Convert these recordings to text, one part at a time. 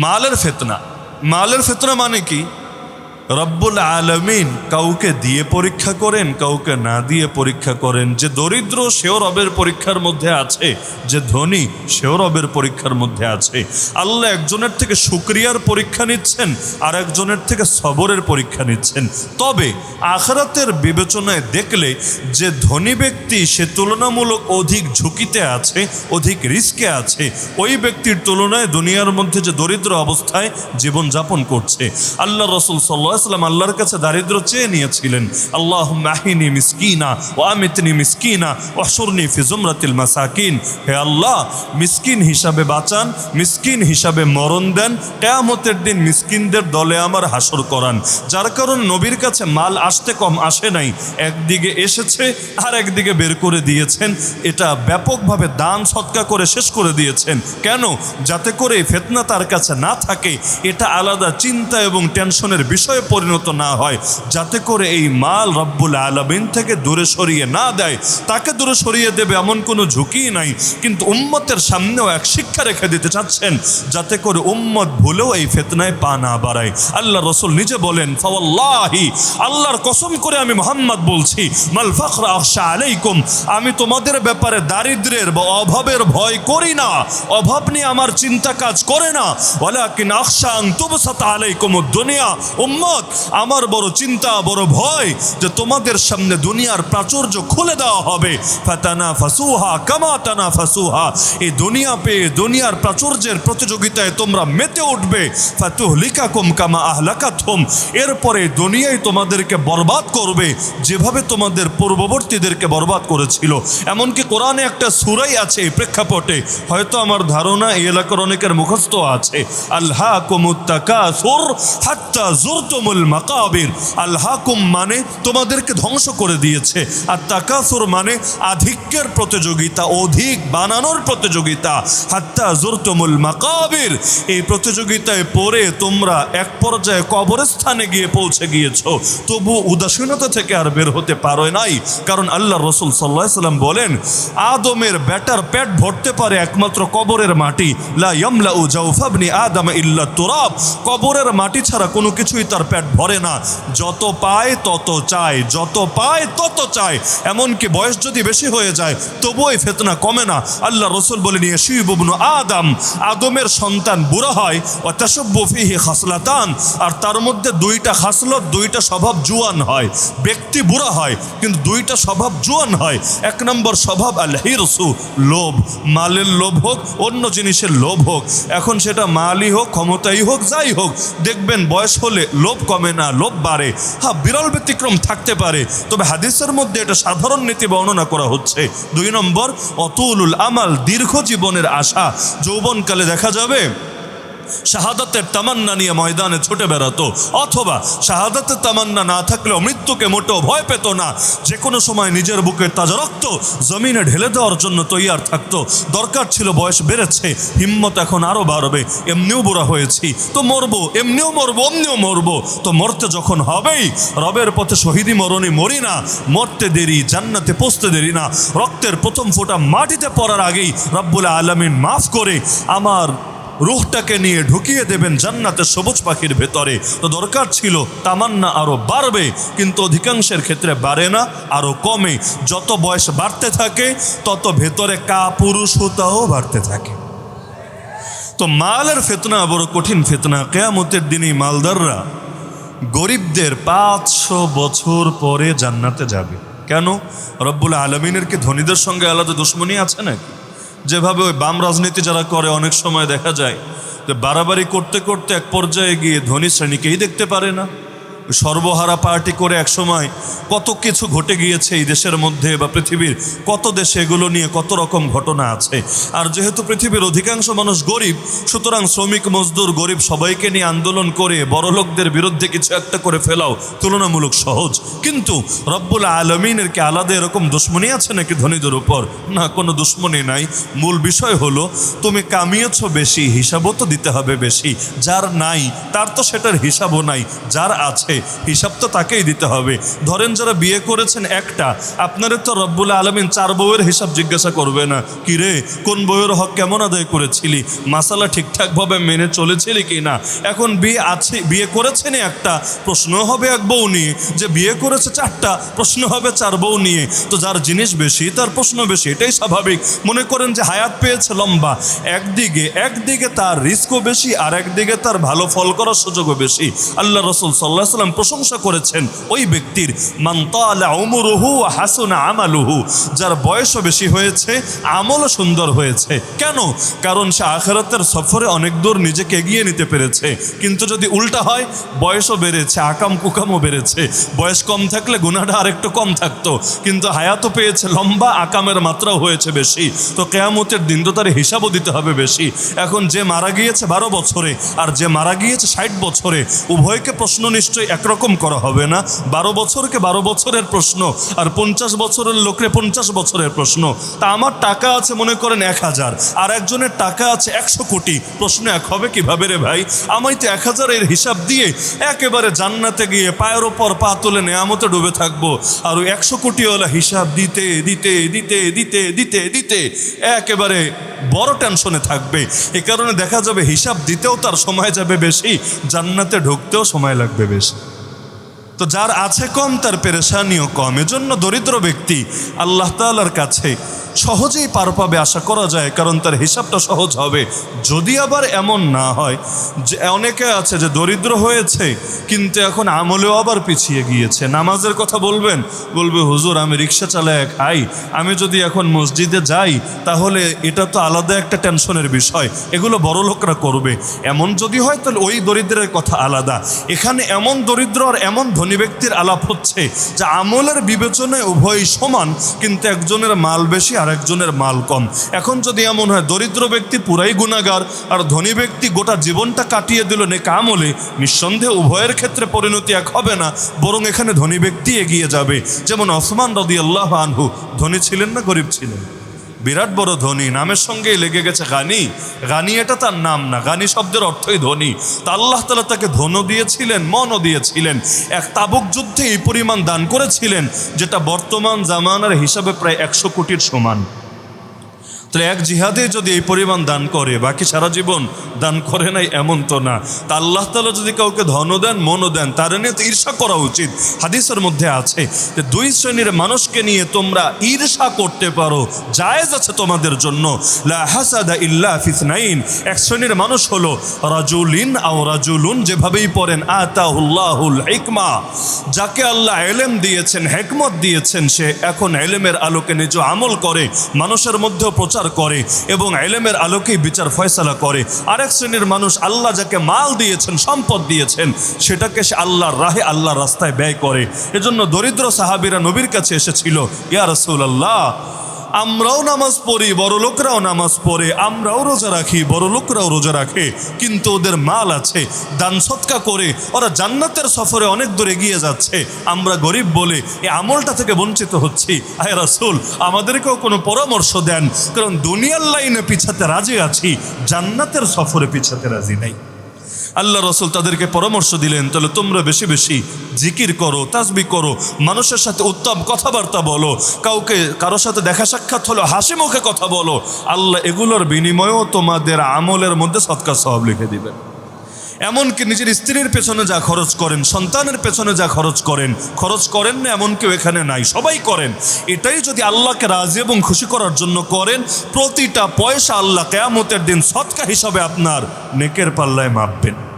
মালের ফেতনা মালের ফেতনা মানে কি রব্বুল আলমিন কাউকে দিয়ে পরীক্ষা করেন, কাউকে না দিয়ে পরীক্ষা করেন। যে দরিদ্র, সেও রবের পরীক্ষার মধ্যে আছে। যে ধনী, সেও রবের পরীক্ষার মধ্যে আছে। আল্লাহ একজনের থেকে শুক্রিয়ার পরীক্ষা নিচ্ছেন, আর একজনের থেকে সবরের পরীক্ষা নিচ্ছেন। তবে আখরাতের বিবেচনায় দেখলে যে ধনী ব্যক্তি সে তুলনামূলক অধিক ঝুঁকিতে আছে, অধিক রিস্কে আছে, ওই ব্যক্তির তুলনায় দুনিয়ার মধ্যে যে দরিদ্র অবস্থায় জীবনযাপন করছে। আল্লাহ রসুল সাল্লাম আল্লাহর কাছে দারিদ্র চেয়ে নিয়েছিলেন। আল্লাহ মাহিনী মিসকিনা ও আমিতনি মিসকিনা অসুরনি ফিজুমরাতিল মাসাকিন। হে আল্লাহ, মিসকিন হিসাবে বাঁচান, মিসকিন হিসাবে মরণ দেন, কেয়ামতের দিন মিসকিনদের দলে আমার হাসর করান। যার কারণ নবীর কাছে মাল আসতে কম আসে নাই, একদিকে এসেছে আর একদিকে বের করে দিয়েছেন। এটা ব্যাপকভাবে দান সৎকা করে শেষ করে দিয়েছেন। কেন? যাতে করে ফেতনা তার কাছে না থাকে, এটা আলাদা চিন্তা এবং টেনশনের বিষয়ে পরিণত না হয়, যাতে করে এই মাল রব্বুল আলমিন থেকে দূরে সরিয়ে না দেয়। তাকে দূরে সরিয়ে দেবে এমন কোনো ঝুঁকি নাই, কিন্তু উম্মতের সামনেও এক শিক্ষা রেখে দিতে চাচ্ছেন, যাতে করে উম্মত ভুলেও এই ফেতনায় পা না বাড়ায়। আল্লাহ রসুল নিজে বলেন, ফাওয়াল্লাহি, আল্লাহর কসম করে আমি মোহাম্মদ বলছি, মাল ফখরা আখশা আলাইকুম, আমি তোমাদের ব্যাপারে দারিদ্রের বা অভাবের ভয় করি না, অভাব নিয়ে আমার চিন্তা কাজ করে না, ওয়ালাকিন আখশা আন তুবসাত আলাইকুম দুনিয়া, উম্মত আমার বড় চিন্তা, বড় ভয় যে তোমাদের সামনে দুনিয়ার প্রাচুর্য খুলে দেওয়া হবে। ফাতানা ফাসুহা কামা তানা ফাসুহা এই দুনিয়া পেয়ে, দুনিয়ার প্রাচুর্যের প্রতিযোগিতায় তোমরা মেতে উঠবে। ফাতুহলিকাকুম কামা আহলাকাতহুম। এরপরে দুনিয়ায় তোমাদেরকে বরবাদ করবে, যেভাবে তোমাদের পূর্ববর্তীদেরকে বরবাদ করেছিল। এমনকি কোরআনে একটা সুরাই আছে এই প্রেক্ষাপটে। হয়তো আমার ধারণা এই এলাকার অনেকের মুখস্থ আছে। আল্লাহ কুমুত্তাকাসুর হাত্তা জুরতুমুল মাকাবির। আল্লাহকুম মানে তোমাদেরকে ধ্বংস করে দিয়েছে। আর তাকাসুর মানে আধিক্যের প্রতিযোগিতা, অধিক বানানোর প্রতিযোগিতা। হাত্তা জুরতুমুল মাকাবির। এই প্রতিযোগিতায় পড়ে তোমরা এক পর্যায়ে কবরস্থানে গিয়ে পৌঁছে গিয়েছ। তবু উদাসীনতা থেকে আর বের হতে পারো নাই। কারণ আল্লাহ রসুল সাল্লাহ সাল্লাম বলেন, আদমের ব্যাটার পেট ভরতে পারে একমাত্র কবরের মাটি। লা ইয়ামলা উ জাউফাবনি আদম ইল্লা তুরাব। কবরের মাটি ছাড়া কোনো কিছুই তার পেট ভরে না। যত পায় তত চায়, যত পায় তত চায়। এমনকি বয়স যদি বেশি হয়ে যায় এই ফেতনা কমে না। আল্লাহ রসুল বলে নিয়ে শিববনু আদম। আদমের সন্তান বুড়া হয় ও তাসব্বফিহি খাসলাতান। আর তার মধ্যে দুইটা খাসলত, দুইটা স্বভাব জুয়ান হয়। ব্যক্তি বুড়া হয়, কিন্তু দুইটা স্বভাব জুয়ান হয়। এক নম্বর স্বভাব আল হিরসু লোভ। মালের লোভ হোক, অন্য জিনিসের লোভ হোক। এখন সেটা মালই হোক, ক্ষমতাই হোক, যাই হোক। দেখবেন বয়স হলে লোভ কমে না লোভ বাড়ে। হ্যাঁ বিরল ব্যতিক্রম থাকতে পারে। তবে হাদিসের মধ্যে এটা সাধারণ নীতি বর্ণনা করা হচ্ছে। দুই নম্বর, অতুলুল আমাল দীর্ঘ জীবনের আশা। যৌবনকালে দেখা যাবে শাহাদাতের তামান্না নিয়ে ময়দানে ছুটে বেড়াতো। অথবা শাহাদাতের তামান্না না থাকলেও মৃত্যুকে মোটেও ভয় পেত না। যে কোনো সময় নিজের বুকের তাজা রক্ত জমিনে ঢেলে দেওয়ার জন্য তৈয়ার থাকতো। দরকার ছিল বয়স বেড়েছে, হিম্মত এখন আরও বাড়বে। এমনিও বুড়া হয়েছি, তো মরবো, এমনিও মরবো, অমনিও মরবো। তো মরতে যখন হবেই, রবের পথে শহীদি মরণে মরি না। মরতে দেরি, জান্নাতে পৌঁছতে দেরি না। রক্তের প্রথম ফোঁটা মাটিতে পড়ার আগেই রব্বুল আলমিন মাফ করে আমার রুহটাকে নিয়ে ঢুকিয়ে দেবেন জান্নাতের সবুজ পাখির ভেতরে। তো দরকার ছিল তামান্না আরও বাড়বে, কিন্তু অধিকাংশের ক্ষেত্রে বাড়ে না আরও কমে। যত বয়স বাড়তে থাকে, তত ভেতরে কা পুরুষতাও বাড়তে থাকে। তো মালের ফেতনা বড় কঠিন ফেতনা। কেয়ামতের দিনই মালদাররা গরিবদের পাঁচশো বছর পরে জান্নাতে যাবে। কেন? রব্বুল আলমিনের কি ধনীদের সঙ্গে আলাদা দুশ্মনী আছে নাকি? যেভাবে ওই বাম রাজনীতি যারা করে, অনেক সময় দেখা যায় যে বাড়াবাড়ি করতে করতে এক পর্যায়ে গিয়ে ধনী শ্রেণীকেই দেখতে পারে না। সর্বহারা পার্টি করে এক সময় কত কিছু ঘটে গিয়েছে এই দেশের মধ্যে বা পৃথিবীর কত দেশে এগুলো নিয়ে কত রকম ঘটনা আছে। আর যেহেতু পৃথিবীর অধিকাংশ মানুষ গরিব, সুতরাং শ্রমিক, মজদুর, গরিব সবাইকে নিয়ে আন্দোলন করে বড়লোকদের বিরুদ্ধে কিছু একটা করে ফেলাও তুলনামূলক সহজ। কিন্তু রব্বুল আলমিনের কি আলাদা এরকম দুশ্মনী আছে নাকি ধনীদের উপর? না, কোনো দুশ্মনী নাই। মূল বিষয় হলো, তুমি কামিয়েছ বেশি, হিসাবও তো দিতে হবে বেশি। যার নাই, তার তো সেটার হিসাবও নাই, যার আছে আছে হিসাব তো তাকেই দিতে হবে। ধরেন যারা বিয়ে করেছেন একটা আপনাদের তো রব্বুল আলমিন চার বউয়ের হিসাব জিজ্ঞাসা করবে না। কি রে, কোন বউয়ের হক কেমন আদায় করেছিলি? মাসালা ঠিকঠাকভাবে মেনে চলেছিলি কি না? এখন বিয়ে আছে, বিয়ে করেছেনই একটা, প্রশ্ন হবে এক বউ নিয়ে। যে বিয়ে করেছে চারটা, প্রশ্ন হবে চার বউ নিয়ে। তো যার জিনিস বেশি, তার প্রশ্ন বেশি, এটাই স্বাভাবিক। মনে করেন যে হায়াত পেয়েছে লম্বা। একদিকে একদিকে তার রিস্কও বেশি, আর একদিকে তার ভালো ফল করার সুযোগও বেশি। আল্লাহ রসুল সাল্লাহ সাল্লাম প্রশংসা করেছেন ওই ব্যক্তির মান্তালা উমরুহু হাসুন আমালুহু যার বয়সও বেশি হয়েছে, আমলও সুন্দর হয়েছে। কেন? কারণ সে আখেরাতের সফরে অনেক দূর নিজেকে এগিয়ে নিতে পেরেছে। কিন্তু যদি উল্টা হয়, বয়সও বেড়েছে, আকাম কুকামও বেড়েছে। বয়স কম থাকলে গুণাটা আরেকটু কম থাকতো। কিন্তু হায়াতও পেয়েছে, লম্বা আকামের মাত্রাও হয়েছে বেশি। তো কেয়ামতের দিন তো তার হিসাবও দিতে হবে বেশি। এখন যে মারা গিয়েছে বারো বছরে, আর যে মারা গিয়েছে ষাট বছরে, উভয়কে প্রশ্ন নিশ্চয়ই একরকম করা হবে না। বারো বছরকে বারো বছরের প্রশ্ন আর পঞ্চাশ বছরের লোকরে পঞ্চাশ বছরের প্রশ্ন। তা আমার টাকা আছে মনে করেন এক হাজার, আর একজনের টাকা আছে একশো কোটি। প্রশ্ন এক হবে কীভাবে রে ভাই? আমি তো এক হাজারের হিসাব দিয়ে একেবারে জান্নাতে গিয়ে পায়ের ওপর পা তুলে নেয়ামতে ডুবে থাকব। আর ওই একশো কোটিওয়ালা হিসাব দিতে দিতে দিতে দিতে দিতে দিতে একেবারে বড় টেনশনে থাকবে। এ কারণে দেখা যাবে হিসাব দিতেও তার সময় যাবে বেশি, জান্নাতে ঢুকতেও সময় লাগবে বেশি। তো যার আছে কম, তার পেরেশানিও কম। এজন্য দরিদ্র ব্যক্তি আল্লাহ তালার কাছে সহজেই পার পাবে আশা করা যায়, কারণ তার হিসাবটা সহজ হবে। যদি আবার এমন না হয়, যে অনেকে আছে যে দরিদ্র হয়েছে, কিন্তু এখন আমলেও আবার পিছিয়ে গিয়েছে। নামাজের কথা বলবেন, বলবে, হুজুর, আমি রিক্সা চালায় খাই। আমি যদি এখন মসজিদে যাই, তাহলে এটা তো আলাদা একটা টেনশনের বিষয়। এগুলো বড় লোকরা করবে। এমন যদি হয়, তাহলে ওই দরিদ্রের কথা আলাদা। এখানে এমন দরিদ্র আর এমন ধনী ব্যক্তির আলাপ হচ্ছে যে আমলের বিবেচনায় উভয়ই সমান, কিন্তু একজনের মাল বেশি আর একজনের মাল কম। এখন যদি এমন হয়, দরিদ্র ব্যক্তি পুরাই গুণাগার আর ধনী ব্যক্তি গোটা জীবনটা কাটিয়ে দিল নেক আমলে, নিঃসন্দেহে উভয়ের ক্ষেত্রে পরিণতি এক হবে না, বরং এখানে ধনী ব্যক্তি এগিয়ে যাবে। যেমন ওসমান রদি আল্লাহ আনহু, ধনী ছিলেন না গরিব ছিলেন? বিরাট বড় ধনী, নামের সঙ্গেই লেগে গেছে গানি গানি এটা তার নাম না গানি শব্দের অর্থই ধনী। তা আল্লাহ তালা তাকে ধনও দিয়েছিলেন, মনও দিয়েছিলেন। এক তাবুক যুদ্ধে এই পরিমাণ দান করেছিলেন, যেটা বর্তমান জামানার হিসাবে প্রায় একশো কোটির সমান। তাহলে এক জিহাদে যদি এই পরিমাণ দান করে, বাকি সারা জীবন দান করে নাই এমন তো না। তা আল্লাহ তালা যদি কাউকে ধন দেন, মনও দেন, তার নিয়ে তো ঈর্ষা করা উচিত। হাদিসের মধ্যে আছে যে, দুই শ্রেণির মানুষকে নিয়ে তোমরা ঈর্ষা করতে পারো, জায়েজ আছে তোমাদের জন্য। এক শ্রেণির মানুষ হলো রাজুলিন আও রাজুলুন, যেভাবেই পড়েন, আতাহুল্লাহুল হিকমা। যাকে আল্লাহ এলেম দিয়েছেন, হেকমত দিয়েছেন, সে এখন এলেমের আলোকে নিজ আমল করে, মানুষের মধ্যেও প্রচার করে এবং এলেমের আলোকেই বিচার ফয়সালা করে। আরেক শ্রেণির মানুষ আল্লাহ যাকে মাল দিয়েছেন, সম্পদ দিয়েছেন, সেটাকে সে আল্লাহর রাহে, আল্লাহর রাস্তায় ব্যয় করে। এজন্য দরিদ্র সাহাবিরা নবীর কাছে এসেছিল, ইয়া রসুল আল্লাহ আমরাও নামাজ পড়ি, বড় লোকরাও নামাজ পড়ে, আমরাও রোজা রাখি, বড় লোকরাও রোজা রাখে, কিন্তু ওদের মাল আছে, দান সৎকা করে, ওরা জান্নাতের সফরে অনেক দূর এগিয়ে যাচ্ছে, আমরা গরিব বলে এই আমলটা থেকে বঞ্চিত হচ্ছি। আয় রাসুল, আমাদেরকেও কোনো পরামর্শ দেন, কারণ দুনিয়ার লাইনে পিছাতে রাজি আছি, জান্নাতের সফরে পিছাতে রাজি নাই। আল্লাহ রসুল তাদেরকে পরামর্শ দিলেন, তাহলে তোমরা বেশি বেশি জিকির করো তাজবি করো, মানুষের সাথে উত্তম কথাবার্তা বলো, কাউকে কারোর সাথে দেখা সাক্ষাৎ হলো, হাসি মুখে কথা বলো, আল্লাহ এগুলোর বিনিময়েও তোমাদের আমলের মধ্যে সৎকার সব লিখে দিবেন। এমনকি নিজের স্ত্রীর পেছনে যা খরচ করেন, সন্তানের পেছনে যা খরচ করেন খরচ করেন না, এমন কেউ এখানে নাই, সবাই করেন। এটাই যদি আল্লাহকে রাজি এবং খুশি করার জন্য করেন, প্রতিটা পয়সা আল্লাহ কেয়ামতের দিন সৎকা হিসাবে আপনার নেকের পাল্লায় মাপবেন।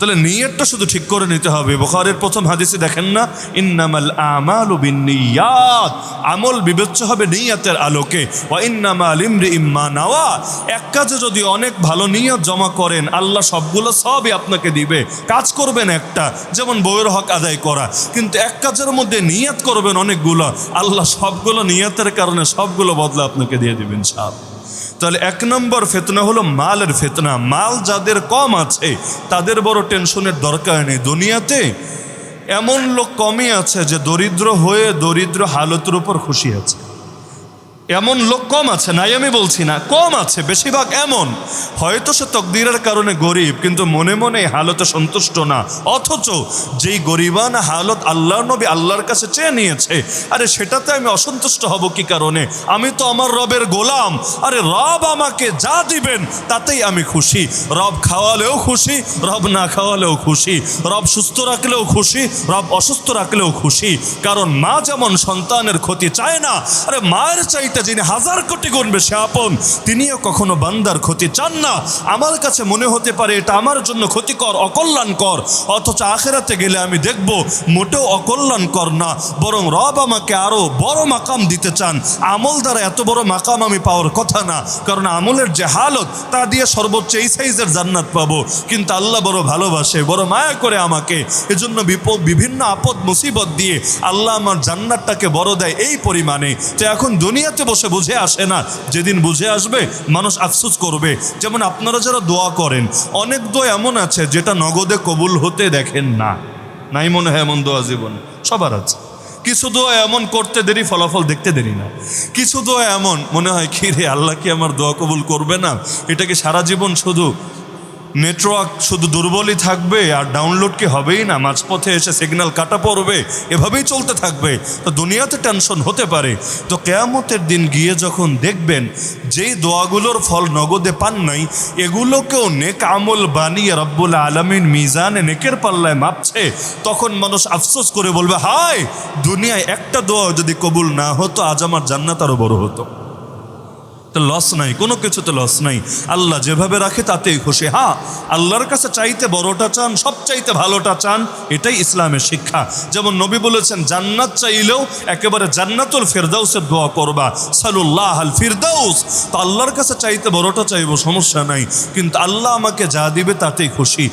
তাহলে নিয়তটা শুধু ঠিক করে নিতে হবে। বুখারের প্রথম হাদিসে দেখেন না, ইন্নামাল আমালু বিন্নিয়াত। আমল বিবেচ্য হবে নিয়াতের আলোকে। ওয়া ইন্নামাল ইমরি ইম্মা নাওয়া। এক কাজে যদি অনেক ভালো নিয়ত জমা করেন, আল্লাহ সবগুলো সবই আপনাকে দিবে। কাজ করবেন একটা, যেমন বইয়ের হক আদায় করা। কিন্তু এক কাজের মধ্যে নিয়াত করবেন অনেকগুলো, আল্লাহ সবগুলো নিয়াতের কারণে সবগুলো বদলা আপনাকে দিয়ে দিবেন সাহেব তাহলে এক নম্বর ফেতনা হলো মালের ফেতনা। মাল যাদের কম আছে, তাদের বড় টেনশনের দরকার নেই দুনিয়াতে। এমন লোক কমই আছে যে দরিদ্র হয়ে দরিদ্র হালতের উপর খুশি আছে। এমন লোক কম আছে, নাই আমি বলছি না, কম আছে, বেশিরভাগ এমন। হয়তো সে তকদিরের কারণে গরিব, কিন্তু মনে মনে এই হালতে সন্তুষ্ট না। অথচ যেই গরিবান হালত আল্লাহ নবী আল্লাহর কাছে চেয়ে নিয়েছে, আরে সেটাতে আমি অসন্তুষ্ট হব কি কারণে? আমি তো আমার রবের গোলাম, আরে রব আমাকে যা দিবেন তাতেই আমি খুশি। রব খাওয়ালেও খুশি, রব না খাওয়ালেও খুশি। রব সুস্থ রাখলেও খুশি, রব অসুস্থ রাখলেও খুশি। কারণ মা যেমন সন্তানের ক্ষতি চায় না, আরে মায়ের চাইতে যিনি হাজার কোটি গুণ বেশি আপন, তিনিও কখনো বান্দার ক্ষতি চান না। আমার কাছে মনে হতে পারে এটা আমার জন্য ক্ষতিকর, অকল্যাণকর। অথচ আখেরাতে গেলে আমি দেখব, মোটেও অকল্যাণকর না, বরং রব আমাকে আরও বড় মাকাম দিতে চান। আমল দ্বারা এত বড় মাকাম আমি পাওয়ার কথা না, কারণ আমলের যে হালত, তা দিয়ে সর্বোচ্চ এই সাইজের জান্নাত পাবো। কিন্তু আল্লাহ বড় ভালোবাসে, বড় মায়া করে আমাকে। এজন্য বিপদ, বিভিন্ন আপদ, মুসিবত দিয়ে আল্লাহ আমার জান্নাতটাকে বড় দেয় এই পরিমাণে। তো এখন দুনিয়াতে বসে বুঝে আসে না। যেদিন বুঝে আসবে, মানুষ আফসোস করবে। যেমন আপনারা যারা দোয়া করেন, অনেক দোয়া এমন আছে যেটা নগদে কবুল হতে দেখেন না। নাই মনে হয় এমন দোয়া জীবন। সবার আছে। কিছু দোয়া এমন করতে দেরি, ফলাফল দেখতে দেরি না। কিছু দোয়া এমন, মনে হয় কি রে আল্লাহ কি আমার দোয়া কবুল করবে না? এটা কি সারা জীবন শুধু নেটওয়ার্ক শুধু দুর্বলই থাকবে আর ডাউনলোড কি হবেই না? মাঝপথে এসে সিগন্যাল কাটা পড়বে, এভাবেই চলতে থাকবে। তো দুনিয়াতে টেনশন হতে পারে। তো কেয়ামতের দিন গিয়ে যখন দেখবেন, যেই দোয়াগুলোর ফল নগদে পান নাই, এগুলোকেও নেক আমল বানিয়ে রব্বুল আলমিন মিজানে নেকের পাল্লায় মাপছে। তখন মানুষ আফসোস করে বলবে, হায়, দুনিয়ায় একটা দোয়া যদি কবুল না হতো, আজ আমার জান্নাত আরও বড় হতো। তো লস নাই, কোনো কিছুতে লস নাই। আল্লাহ যেভাবে রাখে তাতেই খুশি। হ্যাঁ আল্লাহর কাছে চাইতে বড়টা চান সব চাইতে ভালোটা চান, এটাই ইসলামের শিক্ষা। যেমন নবী বলেছেন, জান্নাত চাইলেও একেবারে জান্নাতুল ফেরদাউসের দোয়া করবা। সালুল্লাহ আল ফিরদাউস। তো আল্লাহর কাছে চাইতে বড়টা চাইব, সমস্যা নাই। কিন্তু আল্লাহ আমাকে যা দিবে তাতেই খুশি।